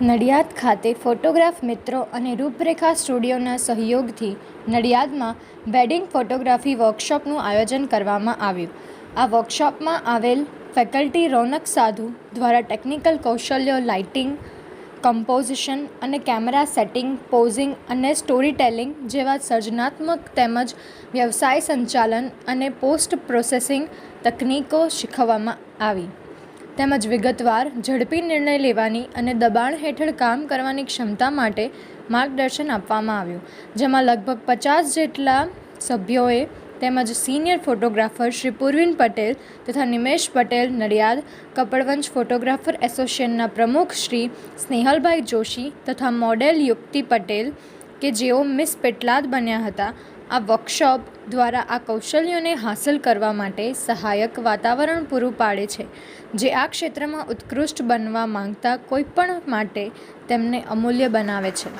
નડિયાદ ખાતે ફોટોગ્રાફ મિત્રો અને રૂપરેખા સ્ટુડિયોના સહયોગથી નડિયાદમાં વેડિંગ ફોટોગ્રાફી વર્કશોપનું આયોજન કરવામાં આવ્યું. આ વર્કશોપમાં આવેલ ફેકલ્ટી રોનક સાધુ દ્વારા ટેકનિકલ કૌશલ્યો લાઇટિંગ, કમ્પોઝિશન અને કેમેરા સેટિંગ, પોઝિંગ અને સ્ટોરી ટેલિંગ જેવા સર્જનાત્મક તેમજ વ્યવસાય સંચાલન અને પોસ્ટ પ્રોસેસિંગ તકનીકો શીખવવામાં આવી. તેમજ વિગતવાર ઝડપી નિર્ણય લેવાની અને દબાણ હેઠળ કામ કરવાની ક્ષમતા માટે માર્ગદર્શન આપવામાં આવ્યું, જેમાં લગભગ પચાસ જેટલા સભ્યોએ તેમજ સિનિયર ફોટોગ્રાફર શ્રી પૂર્વિન પટેલ તથા નિમેશ પટેલ, નડિયાદ કપડવંજ ફોટોગ્રાફર એસોસિએશનના પ્રમુખ શ્રી સ્નેહલભાઈ જોશી તથા મોડેલ યુક્તિ પટેલ કે જેઓ મિસ પેટલાદ બન્યા હતા આ વર્કશોપ દ્વારા આ કૌશલ્યોને હાંસલ કરવા માટે સહાયક વાતાવરણ પૂરું પાડે છે, જે આ ક્ષેત્રમાં ઉત્કૃષ્ટ બનવા માંગતા કોઈપણ માટે તેમને અમૂલ્ય બનાવે છે.